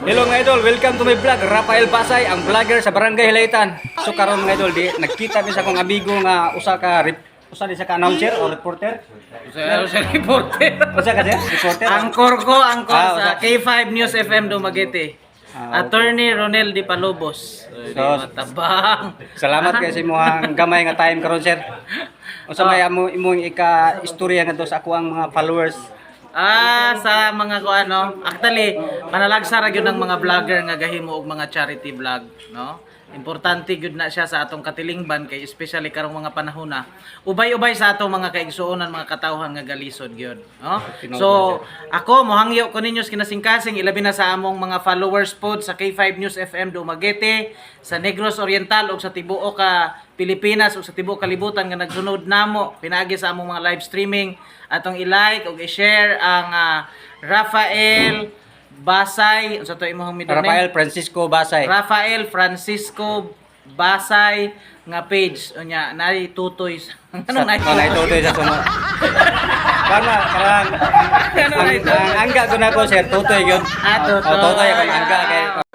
Hello mga idol, welcome to my vlog. Rafael Basay, ang vlogger sa Barangay Hilaytan. So karon mga idol, di nagkita mi sa akong amigo nga usa ka rep, usa di sa ka announcer o reporter. Sa, sa reporter. Usa ka siya? Reporter. Angkor ko, angkor Ah, sa K5 News FM Dumaguete. Ah, Attorney Ronel Di Palobos. So, matabang. Salamat kay sa imong gamay nga time karon sir. Unsa may amo imong ika istorya nga sa ako ang mga followers. Ah, sa mga ko ano, actually, panalagsa ra gyud ng mga vlogger nga gahimo og mga charity vlog, no? Importante gyud na siya sa atong katilingban kay especially karong mga panahon na ubay-ubay sa atong mga kaigsuonan mga katawhan nga galisod gyud, no? So, ako mohangyo ko ninyo kinasingkasing ilabi na sa among mga followers pod sa K5 News FM Dumaguete, sa Negros Oriental ug sa tibuok ka Pilipinas ug sa tibuok kalibutan nga nagsunod namo pinaagi sa among mga live streaming atong i-like ug i-share ang ah, Rafael Basay unsa to imong middle Rafael name? Francisco Basay. Rafael Francisco Basay nga page unya nari tutoy ano na oh, naitutoy sa sunod. Kana karang Ano na ito? ang angga ko na ko sir, tutoy gyud. Ah, tutoy. Oh, tutoy ako angga kay